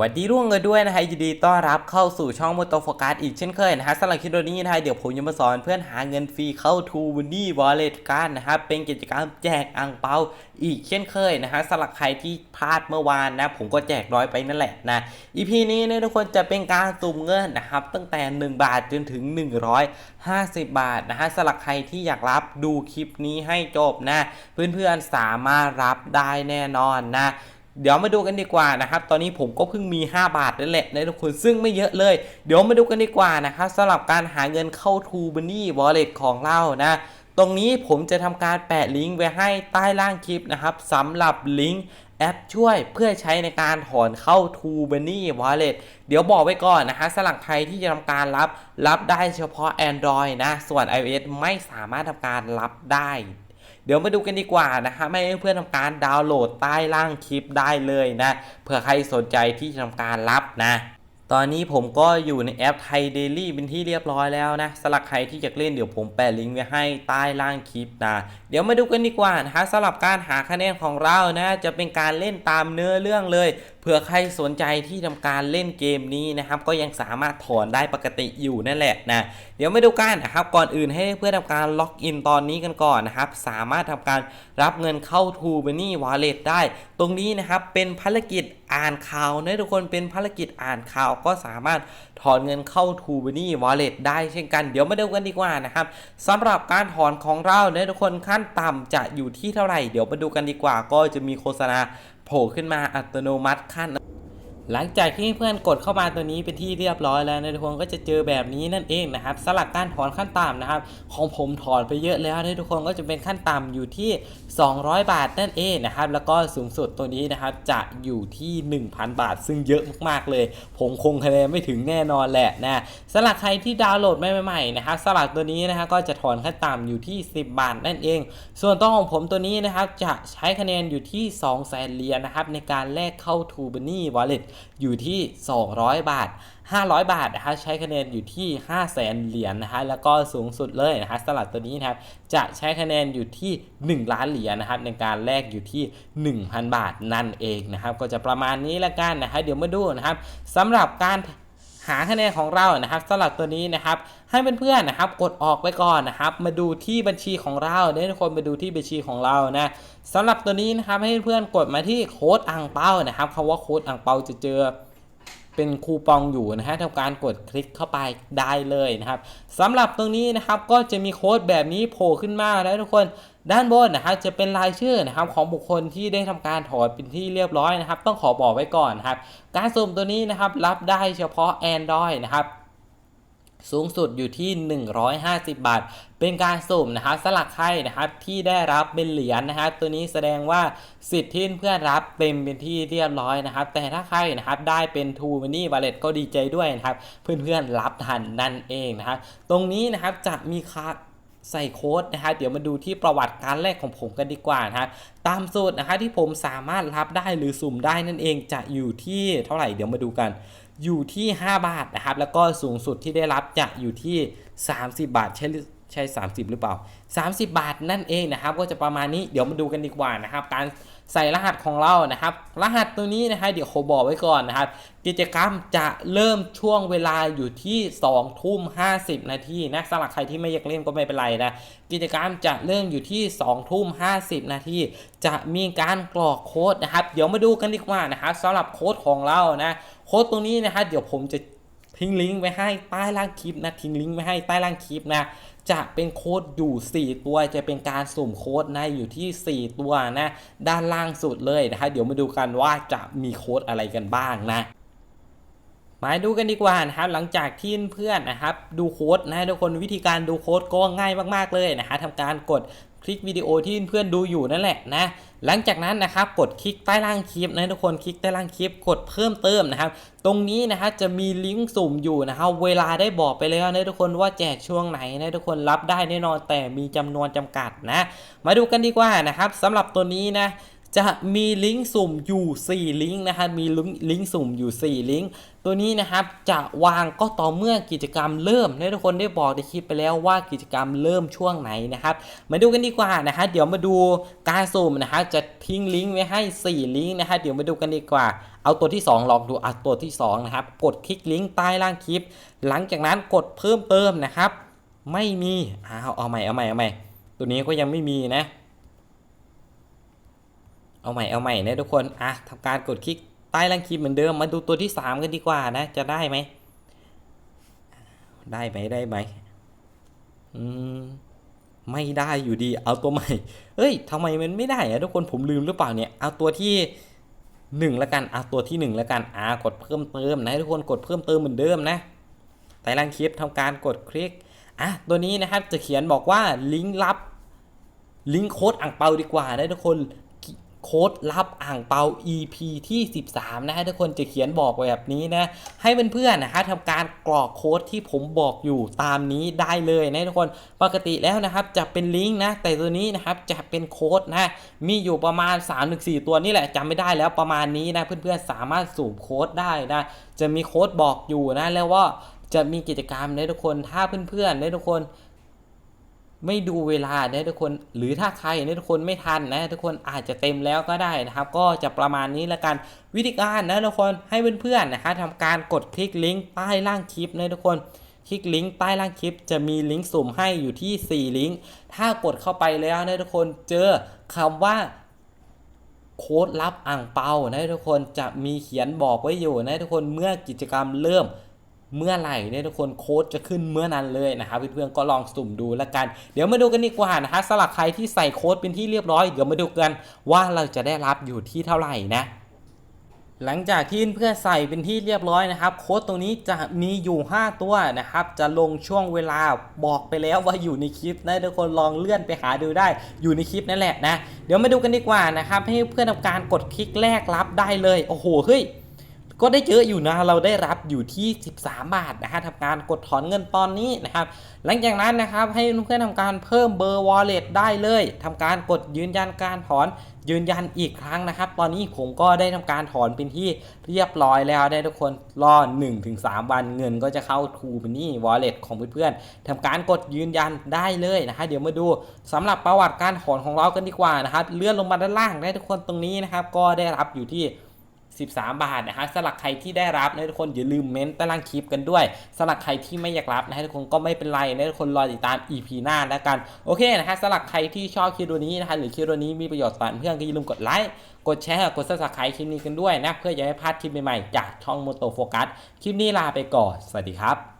วัสดีร่วงกันด้วยนะฮะยินดีต้อนรับเข้าสู่ช่องมอเตอร์โฟกัสอีกเช่นเคยนะฮะสำหรับคลิปนี้นะฮะเดี๋ยวผมจะมาสอนเพื่อนหาเงินฟรีเข้า t ูบันนี่วอลเล็ตกันนะครับเป็นกิจกรรมแจกอ่างเปาอีกเช่นเคยนะฮะสำหรับใครที่พลาดเมื่อวานนะผมก็แจกร้อยไปนั่นแหละนะอีพีนี้เนี่ยทุกคนจะเป็นการสุ่มเงินนะครับตั้งแต่ 1 บาทจนถึง 150 บาทนะฮะสำหรับใครที่อยากรับดูคลิปนี้ให้จบนะเพื่อนๆสามารถรับได้แน่นอนนะ เดี๋ยวมาดูกันดีกว่านะครับ ตอนนี้ผมก็เพิ่งมี 5 บาทนั่นแหละนะทุกคนซึ่งไม่เยอะเลย เดี๋ยวมาดูกันดีกว่านะครับสำหรับการหาเงินเข้า t ูบันนี่วอลเล็ตของเรานะตรงนี้ผมจะทำการแปะลิงก์ไว้ให้ใต้ล่างคลิปนะครับสำหรับลิงก์แอปช่วยเพื่อใช้ในการถอนเข้า t ูบันนี่วอลเล็ตเดี๋ยวบอกไว้ก่อนนะฮะสำหรับใครที่จะทำการรับรับได้เฉพาะ Android นะ ส่วน iOS ไม่สามารถทำการรับได้ เดี๋ยวมาดูกันดีกว่านะฮะไม่ให้เพื่อนทำการดาวน์โหลดใต้ล่างคลิปได้เลยนะเผื่อใครสนใจที่จะทำการรับนะตอนนี้ผมก็อยู่ในแอปไทยเดลี่เป็นที่เรียบร้อยแล้วนะสลักใครที่อยากเล่นเดี๋ยวผมแปะลิงก์ไว้ให้ใต้ล่างคลิปนะเดี๋ยวมาดูกันดีกว่านะฮะสำหรับการหาคะแนนของเรานะจะเป็นการเล่นตามเนื้อเรื่องเลย เผื่อใครสนใจที่ทำการเล่นเกมนี้นะครับ ก็ยังสามารถถอนได้ปกติอยู่นั่นแหละนะ เดี๋ยวมาดูกันนะครับ ก่อนอื่นให้เพื่อนทำการล็อกอินตอนนี้กันก่อนนะครับ สามารถทำการรับเงินเข้า t ูบันนี่วอลเล็ตได้ ตรงนี้นะครับเป็นภารกิจอ่านข่าวนะทุกคนเป็นภารกิจอ่านข่าวก็สามารถถอนเงินเข้า t ูบันนี่วอลเล็ตได้เช่นกัน เดี๋ยวมาดูกันดีกว่านะครับสำหรับการถอนของเราเนี่ยทุกคนขั้นต่ำจะอยู่ที่เท่าไหร่ เดี๋ยวมาดูกันดีกว่า ก็จะมีโฆษณาโผล่ขึ้นมาอัตโนมัติขั้น หลังจากที่เพื่อนกดเข้ามาตัวนี้เป็นที่เรียบร้อยแล้วนะทุกคนก็จะเจอแบบนี้นั่นเองนะครับสลักการถอนขั้นต่ำนะครับ ของผมถอนไปเยอะแล้วนะทุกคนก็จะเป็นขั้นต่ำอยู่ที่ 200 บาทนั่นเองนะครับ แล้วก็สูงสุดตัวนี้นะครับจะอยู่ที่ 1,000 บาท ซึ่งเยอะมากๆเลย ผมคงคะแนนไม่ถึงแน่นอนแหละนะสลักใครที่ดาวน์โหลดใหม่ๆนะครับสลักตัวนี้นะครับก็จะถอนขั้นต่ำอยู่ที่ 10 บาทนั่นเอง ส่วนตัวของผมตัวนี้นะครับจะใช้คะแนนอยู่ที่ 2 0 0 0 0 0เหรียญนะครับในการแลกเข้า t ูบันนี่วอลเล็ตอยู่ที่ 200 บาท 500 บาทนะฮะใช้คะแนนอยู่ที่ 5 0 0แสนเหรียญนะฮะแล้วก็สูงสุดเลยนะฮะสลัดตัวนี้นะครับจะใช้คะแนนอยู่ที่ 1 ล้านเหรียญนะครับในการแลกอยู่ที่ 1,000 บาทนั่นเองนะครับก็จะประมาณนี้ละกันนะฮะเดี๋ยวมาดูนะครับสำหรับการ หาคะแนนของเรานะครับสำหรับตัวนี้นะครับ ให้เพื่อนๆนะครับ กดออกไปก่อนนะครับ มาดูที่บัญชีของเราเนี่ยทุกคนมาดูที่บัญชีของเรานะสำหรับตัวนี้นะครับให้เพื่อนๆกดมาที่โค้ดอังเปานะครับคำว่าโค้ดอังเปาจะเจอ เป็นคูปองอยู่นะฮะทำการกดคลิกเข้าไปได้เลยนะครับสำหรับตรงนี้นะครับก็จะมีโค้ดแบบนี้โผล่ขึ้นมาแล้วทุกคนด้านบนนะครับจะเป็นรายชื่อนะครับของบุคคลที่ได้ทำการถอนเป็นที่เรียบร้อยนะครับ ต้องขอบอกไว้ก่อนนะครับ การสุ่มตัวนี้นะครับรับได้เฉพาะ Android นะครับ สูงสุดอยู่ที่ 150 บาท เป็นการสุ่มนะครับสลักใครนะครับที่ได้รับเป็นเหรียญนะครับ ตัวนี้แสดงว่าสิทธิ์ที่เพื่อนรับเต็มเป็นที่เรียบร้อยนะครับ แต่ถ้าใครนะครับได้เป็นทูมินนี่วอลเล็ตก็ดีใจด้วยนะครับ เพื่อนๆรับทันนั่นเองนะครับ ตรงนี้นะครับจะมีค่า ใส่โค้ดนะฮะเดี๋ยวมาดูที่ประวัติการแรกของผมกันดีกว่านะฮะตามสูตรนะฮะที่ผมสามารถรับได้หรือสุ่มได้นั่นเองจะอยู่ที่เท่าไหร่เดี๋ยวมาดูกัน อยู่ที่ 5 บาทนะครับแล้วก็สูงสุดที่ได้รับจะอยู่ที่ 30 บาทเช่น ใช่ 30 หรือเปล่า 30 บาทนั่นเองนะครับก็จะประมาณนี้เดี๋ยวมาดูกันดีกว่านะครับการใส่รหัสของเรานะครับ รหัสตัวนี้นะฮะเดี๋ยวเขาบอกไว้ก่อนนะครับ กิจกรรมจะเริ่มช่วงเวลาอยู่ที่2ทุ่ม50 นาทีนะสำหรับใครที่ไม่อยากเล่นก็ไม่เป็นไรนะกิจกรรมจะเริ่มอยู่ที่2ทุ่ม50 นาทีจะมีการกรอกโค้ดนะครับ เดี๋ยวมาดูกันดีกว่านะครับสำหรับโค้ดของเรานะโค้ดตรงนี้นะฮะเดี๋ยวผมจะ ทิ้งลิงก์ไว้ให้ใต้ล่างคลิปนะ ทิ้งลิงก์ไว้ให้ใต้ล่างคลิปนะ จะเป็นโค้ดอยู่ 4 ตัว จะเป็นการสุ่มโค้ดนะอยู่ที่ 4 ตัวนะ ด้านล่างสุดเลยนะฮะเดี๋ยวมาดูกันว่าจะมีโค้ดอะไรกันบ้างนะมาดูกันดีกว่านะครับหลังจากที่เพื่อนนะครับดูโค้ดนะทุกคนวิธีการดูโค้ดก็ง่ายมากๆเลยนะฮะทำการกด คลิกวิดีโอที่เพื่อนดูอยู่นั่นแหละนะหลังจากนั้นนะครับกดคลิกใต้ล่างคลิปนะทุกคนคลิกใต้ล่างคลิปกดเพิ่มเติมนะครับ ตรงนี้นะครับจะมีลิงก์สุ่มอยู่นะครับเวลาได้บอกไปแล้วนะทุกคนว่าแจกช่วงไหนนะทุกคนรับได้แน่นอนแต่มีจำนวนจำกัดนะ มาดูกันดีกว่านะครับสำหรับตัวนี้นะ จะมีลิงก์สุ่มอยู่ 4 ลิงก์นะครับมีลิงก์สุ่มอยู่ 4 ลิงก์ตัวนี้นะครับจะวางก็ต่อเมื่อกิจกรรมเริ่มนะทุกคนได้บอกในคลิปไปแล้วว่ากิจกรรมเริ่มช่วงไหนนะครับ มาดูกันดีกว่านะฮะเดี๋ยวมาดูการสุ่มนะฮะจะทิ้งลิงก์ไว้ให้ 4 ลิงก์นะฮะเดี๋ยวมาดูกันดีกว่า เอาตัวที่ 2 ลองดูอะตัวที่2นะครับกดคลิกลิงก์ใต้ล่างคลิป หลังจากนั้นกดเพิ่มเติมนะครับ ไม่มีอ้าวเอาใหม่เอาใหม่เอาใหม่ตัวนี้ก็ยังไม่มีนะ เอาใหม่เอาใหม่นะทุกคนอะทำการกดคลิกใต้ล่างคลิปเหมือนเดิมมาดูตัวที่ 3 กันดีกว่านะ จะได้ไหมได้ไหมได้ไหมอืมไม่ได้อยู่ดี เอาตัวใหม่ เอ้ยทำไมมันไม่ได้อะทุกคนผมลืมหรือเปล่าเนี่ย เอาตัวที่หนึ่งละกันเอาตัวที่หนึ่งละกันอ่ากดเพิ่มเติมนะทุกคนกดเพิ่มเติมเหมือนเดิมนะใต้ล่างคลิปทำการกดคลิกอะตัวนี้นะครับจะเขียนบอกว่าลิงก์ลับลิงก์โค้ดอ่างเปาดีกว่านะทุกคน โค้ดลับอ่างเปา EP ที่ 13 นะฮะทุกคนจะเขียนบอกไว้แบบนี้นะ ให้เพื่อนๆนะฮะทำการกรอกโค้ดที่ผมบอกอยู่ตามนี้ได้เลยนะทุกคนปกติแล้วนะครับจะเป็นลิงก์นะ แต่ตัวนี้นะครับจะเป็นโค้ดนะ มีอยู่ประมาณ 3-4 ตัวนี่แหละจำไม่ได้แล้วประมาณนี้นะ เพื่อนๆสามารถสูบโค้ดได้นะ จะมีโค้ดบอกอยู่นะแล้วว่าจะมีกิจกรรมนะทุกคนถ้าเพื่อนๆนะทุกคน ไม่ดูเวลานะทุกคน หรือถ้าใครนะทุกคนไม่ทันนะทุกคนอาจจะเต็มแล้วก็ได้นะครับ ก็จะประมาณนี้ละกันวิธีการนะทุกคนให้เพื่อนๆนะคะทำการกดคลิกลิงก์ใต้ล่างคลิปนะทุกคนคลิกลิงก์ใต้ล่างคลิปจะมีลิงก์สุ่มให้อยู่ที่ 4 ลิงก์ ถ้ากดเข้าไปแล้วนะทุกคนเจอคำว่าโค้ดลับอ่างเปานะทุกคนจะมีเขียนบอกไว้อยู่นะทุกคนเมื่อกิจกรรมเริ่ม เมื่อไหร่เนี่ยทุกคนโค้ดจะขึ้นเมื่อนั้นเลยนะครับเพื่อนๆก็ลองสุ่มดูแล้วกัน เดี๋ยวมาดูกันดีกว่านะฮะสำหรับใครที่ใส่โค้ดเป็นที่เรียบร้อยเดี๋ยวมาดูกันว่าเราจะได้รับอยู่ที่เท่าไหร่นะหลังจากที่เพื่อนใส่เป็นที่เรียบร้อยนะครับโค้ดตรงนี้จะมีอยู่ 5 ตัวนะครับ จะลงช่วงเวลาบอกไปแล้วว่าอยู่ในคลิปนะทุกคนลองเลื่อนไปหาดูได้อยู่ในคลิปนั่นแหละนะ เดี๋ยวมาดูกันดีกว่านะครับ ให้เพื่อนทำการกดคลิกแรกรับได้เลย โอ้โหเฮ้ย ก็ได้เยอะอยู่นะเราได้รับอยู่ที่ 13 บาทนะฮะทำการกดถอนเงินตอนนี้นะครับ หลังจากนั้นนะครับให้เพื่อนๆทำการเพิ่มเบอร์ wallet ได้เลยทำการกดยืนยันการถอนยืนยันอีกครั้งนะครับ ตอนนี้ผมก็ได้ทำการถอนเป็นที่เรียบร้อยแล้วได้ทุกคนรอ 1-3 วันเงินก็จะเข้าทูเป็นนี่ wallet ของเพื่อนๆทำการกดยืนยันได้เลยนะฮะเดี๋ยวมาดูสำหรับประวัติการถอนของเรากันดีกว่านะครับ เลื่อนลงมาด้านล่างได้ทุกคนตรงนี้นะครับ ก็ได้รับอยู่ที่ 13 บาทนะฮะสำหรับใครที่ได้รับนะทุกคนอย่าลืมเม้นต์ใต้ล่างคลิปกันด้วยสลักใครที่ไม่อยากรับนะฮะทุกคนก็ไม่เป็นไรนะทุกคนรอติดตาม EP หน้าแล้วกันโอเคนะฮะสำหรับใครที่ชอบคลิปตัวนี้นะฮะหรือคลิปตัวนี้มีประโยชน์สอเพื่อนก็อย่าลืมกดไลค์กดแชร์กดซับสไครต์คลิปนี้กันด้วยนะเพื่อจะไม่พลาดคลิปใหม่ๆจากช่องโมโตโฟกัสคลิปนี้ลาไปก่อนสวัสดีครับ